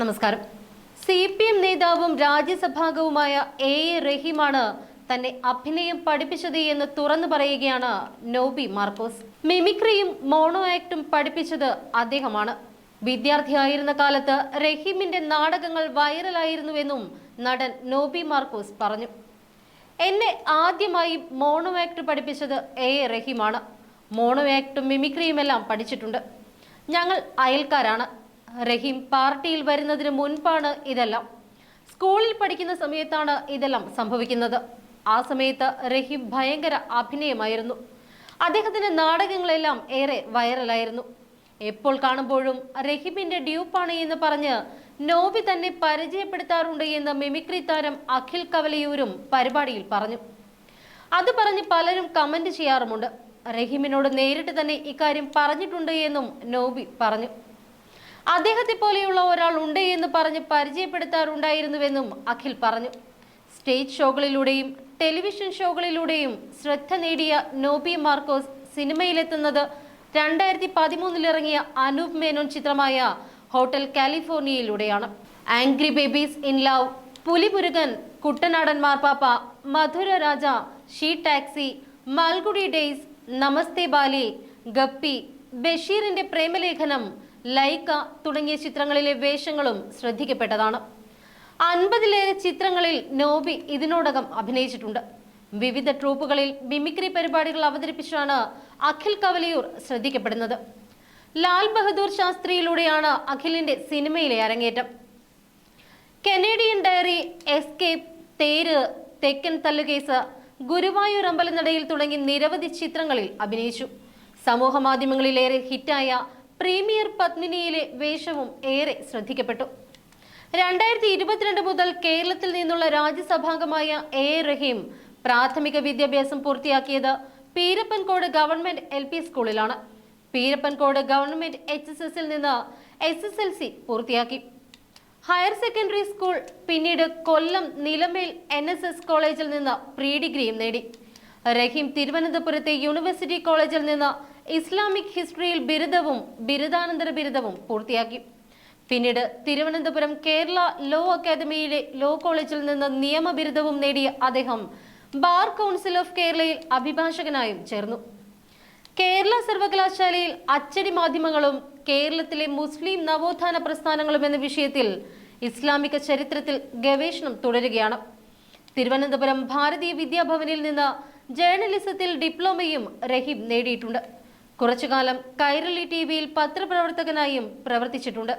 നമസ്കാരം. C P M നേതാവും രാജ്യസഭാംഗവുമായ A. A. റഹീമാണ് തന്നെ അഭിനയം പഠിപ്പിച്ചത് എന്ന് തുറന്നു പറയുകയാണ് നോബി മാർക്കോസ്. മിമിക്രിയും മോണോ ആക്ടും പഠിപ്പിച്ചത് അദ്ദേഹമാണ്. വിദ്യാർത്ഥിയായിരുന്ന കാലത്ത് റഹീമിന്റെ നാടകങ്ങൾ വൈറലായിരുന്നുവെന്നും നടൻ നോബി മാർക്കോസ് പറഞ്ഞു. എന്നെ ആദ്യമായി മോണോ ആക്ട് പഠിപ്പിച്ചത് എ. എ. റഹീമാണ്. മോണോ ആക്ടും മിമിക്രിയുമെല്ലാം പഠിച്ചിട്ടുണ്ട്. ഞങ്ങൾ അയൽക്കാരാണ്. റഹീം പാർട്ടിയിൽ വരുന്നതിന് മുൻപാണ് ഇതെല്ലാം. സ്കൂളിൽ പഠിക്കുന്ന സമയത്താണ് ഇതെല്ലാം സംഭവിക്കുന്നത്. ആ സമയത്ത് റഹീം ഭയങ്കര അഭിനയമായിരുന്നു. അദ്ദേഹത്തിന്റെ നാടകങ്ങളെല്ലാം ഏറെ വൈറലായിരുന്നു. എപ്പോൾ കാണുമ്പോഴും റഹീമിന്റെ ഡ്യൂപ്പാണ് എന്ന് പറഞ്ഞ് നോബി തന്നെ പരിചയപ്പെടുത്താറുണ്ട് എന്ന് മിമിക്രി താരം അഖിൽ കവലയൂരും പരിപാടിയിൽ പറഞ്ഞു. അത് പറഞ്ഞ് പലരും കമന്റ് ചെയ്യാറുമുണ്ട്. റഹീമിനോട് നേരിട്ട് തന്നെ ഇക്കാര്യം പറഞ്ഞിട്ടുണ്ട് എന്നും നോബി പറഞ്ഞു. അദ്ദേഹത്തെ പോലെയുള്ള ഒരാൾ ഉണ്ട് എന്ന് പറഞ്ഞ് പരിചയപ്പെടുത്താറുണ്ടായിരുന്നുവെന്നും അഖിൽ പറഞ്ഞു. സ്റ്റേജ് ഷോകളിലൂടെയും ടെലിവിഷൻ ഷോകളിലൂടെയും ശ്രദ്ധ നേടിയ നോബി മാർക്കോസ് സിനിമയിലെത്തുന്നത് രണ്ടായിരത്തി പതിമൂന്നിലിറങ്ങിയ അനൂപ് മേനോൻ ചിത്രമായ hotel കാലിഫോർണിയയിലൂടെയാണ്. Angry babies in love Pulimurugan Kuttanadan Marpappa Madhura Raja she taxi Malgudi days Namaste Bali Guppy ബഷീറിന്റെ പ്രേമലേഖനം ലൈക്ക തുടങ്ങിയ ചിത്രങ്ങളിലെ വേഷങ്ങളും ശ്രദ്ധിക്കപ്പെട്ടതാണ്. അൻപതിലേറെ ചിത്രങ്ങളിൽ നോബി ഇതിനോടകം അഭിനയിച്ചിട്ടുണ്ട്. വിവിധ ട്രൂപ്പുകളിൽ മിമിക്രി പരിപാടികൾ അവതരിപ്പിച്ചാണ് അഖിൽ കവലിയൂർ ശ്രദ്ധിക്കപ്പെടുന്നത്. ലാൽ ബഹദൂർ ശാസ്ത്രിയിലൂടെയാണ് അഖിലിന്റെ സിനിമയിലെ അരങ്ങേറ്റം. കനേഡിയൻ ഡയറി എസ്കേപ്പ് തേര് തെക്കൻ തല്ലുകേസ് ഗുരുവായൂർ അമ്പലനടയിൽ തുടങ്ങി നിരവധി ചിത്രങ്ങളിൽ അഭിനയിച്ചു. സമൂഹ മാധ്യമങ്ങളിലേറെ ഹിറ്റായ പ്രീമിയർ പത്മിനിയിലെ വേഷവും ഏറെ ശ്രദ്ധിക്കപ്പെട്ടു. രണ്ടായിരത്തി ഇരുപത്തിരണ്ട് മുതൽ കേരളത്തിൽ നിന്നുള്ള രാജ്യസഭാംഗമായ എ. റഹീം പ്രാഥമിക വിദ്യാഭ്യാസം പൂർത്തിയാക്കിയത് പീരപ്പൻകോട് ഗവൺമെന്റ് എൽ പി സ്കൂളിലാണ്. പീരപ്പൻകോട് ഗവൺമെന്റ് എച്ച് എസ് എസിൽ നിന്ന് എസ് എസ് എൽ സി പൂർത്തിയാക്കി. ഹയർ സെക്കൻഡറി സ്കൂൾ പിന്നീട് Kollam Nilamel N S S കോളേജിൽ നിന്ന് പ്രീ ഡിഗ്രിയും നേടി. റഹീം തിരുവനന്തപുരത്തെ യൂണിവേഴ്സിറ്റി കോളേജിൽ നിന്ന് ഇസ്ലാമിക് ഹിസ്റ്ററിയിൽ ബിരുദവും ബിരുദാനന്തര ബിരുദവും പൂർത്തിയാക്കി. പിന്നീട് തിരുവനന്തപുരം കേരള ലോ അക്കാദമിയിലെ ലോ കോളേജിൽ നിന്ന് നിയമ ബിരുദവും നേടിയ അദ്ദേഹം ബാർ കൗൺസിൽ ഓഫ് കേരളയിൽ അഭിഭാഷകനായും ചേർന്നു. കേരള സർവകലാശാലയിൽ അച്ചടി മാധ്യമങ്ങളും കേരളത്തിലെ മുസ്ലിം നവോത്ഥാന പ്രസ്ഥാനങ്ങളും എന്ന വിഷയത്തിൽ ഇസ്ലാമിക ചരിത്രത്തിൽ ഗവേഷണം തുടരുകയാണ്. തിരുവനന്തപുരം ഭാരതീയ വിദ്യാഭവനിൽ നിന്ന് ജേർണലിസത്തിൽ ഡിപ്ലോമയും റഹീം നേടിയിട്ടുണ്ട്. കുറച്ചുകാലം കൈരളി ടി വിയിൽ പത്രപ്രവർത്തകനായും പ്രവർത്തിച്ചിട്ടുണ്ട്.